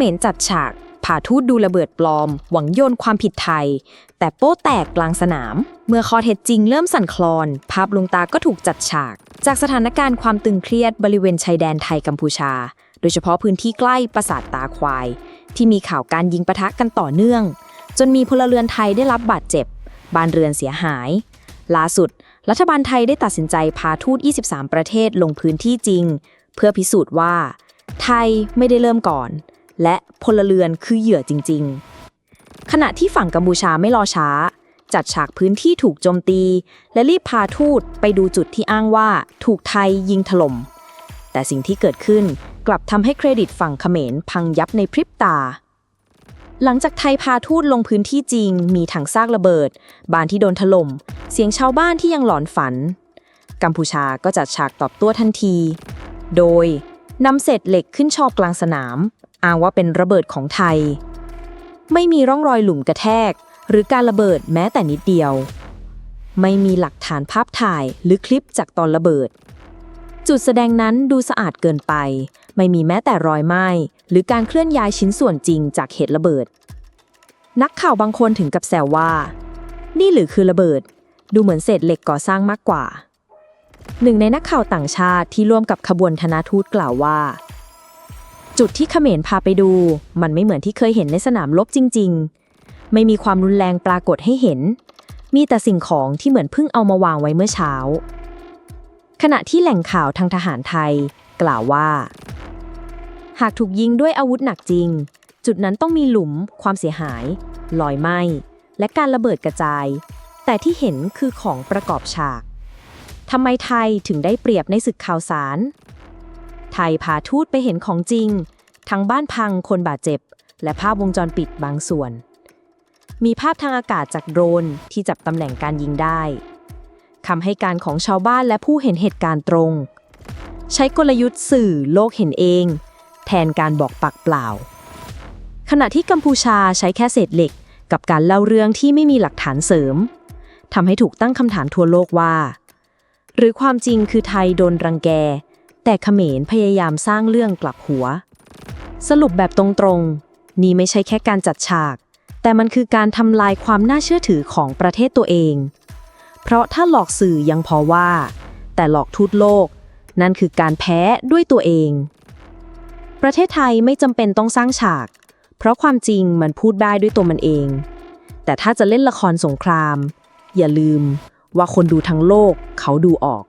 มรจัดฉาก ผ่าทูตดูระเบิดปลอม หวังโยนความผิดไทย แต่โป๊แตกกลางสนาม เมื่อข้อเท็จจริงเริ่มสั่นคลอน ภาพลวงตาก็ถูกจัดฉาก จากสถานการณ์ความตึงเครียดบริเวณชายแดนไทยกัมพูชา โดยเฉพาะพื้นที่ใกล้ปราสาทตาควาย ที่มีข่าวการยิงปะทะกันต่อเนื่อง จนมีพลเรือนไทยได้รับบาดเจ็บ บ้านเรือนเสียหาย ล่าสุด รัฐบาลไทยได้ตัดสินใจพาทูต 23 ประเทศลงพื้นที่จริง เพื่อพิสูจน์ว่าไทยไม่ได้เริ่มก่อน และพลเรือนคือเหยื่อจริง ๆ ขณะที่ฝั่งกัมพูชาไม่รอช้า จัดฉากพื้นที่ถูกโจมตี และรีบพาทูตไปดูจุดที่อ้างว่าถูกไทยยิงถล่ม แต่สิ่งที่เกิดขึ้นกลับทำให้เครดิตฝั่งเขมรพังยับในพริบตาหลังจากไทยพาทูตลงพื้นที่จริง มีถังซากระเบิด บ้านที่โดนถล่ม เสียงชาวบ้านที่ยังหลอนฝัน กัมพูชาก็จัดฉากตอบโต้ทันที โดยนำเศษเหล็กขึ้นชอบกลางสนาม อ้างว่าเป็นระเบิดของไทย ไม่มีร่องรอยหลุมกระแทก หรือการระเบิดแม้แต่นิดเดียว ไม่มีหลักฐานภาพถ่ายหรือคลิปจากตอนระเบิด จุดแสดงนั้นดูสะอาดเกินไป ไม่มีแม้แต่รอยไหม้หรือการเคลื่อนย้ายชิ้นส่วนจริงจากเหตุระเบิด นักข่าวบางคนถึงกับแซวว่า นี่หรือคือระเบิด ดูเหมือนเศษเหล็กก่อสร้างมากกว่าหนึ่งในนักข่าวต่างชาติที่ร่วมกับขบวนธนาทูตกล่าวว่า จุดที่เขมรพาไปดู มันไม่เหมือนที่เคยเห็นในสนามรบจริง ๆ ไม่มีความรุนแรงปรากฏให้เห็น มีแต่สิ่งของที่เหมือนเพิ่งเอามาวางไว้เมื่อเช้า ขณะที่แหล่งข่าวทางทหารไทย กล่าวว่า หากถูกยิงด้วยอาวุธหนักจริง จุดนั้นต้องมีหลุม ความเสียหายรอยไหม้และการระเบิดกระจาย แต่ที่เห็นคือของประกอบฉากทำไมไทยถึงได้เปรียบในศึกข่าวสาร ไทยพาทูตไปเห็นของจริง ทั้งบ้านพังคนบาดเจ็บ และภาพวงจรปิดบางส่วน มีภาพทางอากาศจากโดรนที่จับตำแหน่งการยิงได้คำให้การของชาวบ้านและผู้เห็นเหตุการณ์ตรง ใช้กลยุทธ์สื่อโลกเห็นเอง แทนการบอกปากเปล่า ขณะที่กัมพูชาใช้แค่เศษเหล็ก กับการเล่าเรื่องที่ไม่มีหลักฐานเสริมทำให้ถูกตั้งคำถามทั่วโลกว่า หรือความจริงคือไทยโดนรังแก แต่เขมรพยายามสร้างเรื่องกลับหัว สรุปแบบตรงๆ นี่ไม่ใช่แค่การจัดฉาก แต่มันคือการทำลายความน่าเชื่อถือของประเทศตัวเอง เพราะถ้าหลอกสื่อยังพอว่า แต่หลอกทูตโลก นั่นคือการแพ้ด้วยตัวเอง ประเทศไทยไม่จำเป็นต้องสร้างฉาก เพราะความจริงมันพูดได้ด้วยตัวมันเอง แต่ถ้าจะเล่นละครสงคราม อย่าลืมว่าคนดูทั้งโลกเขาดูออก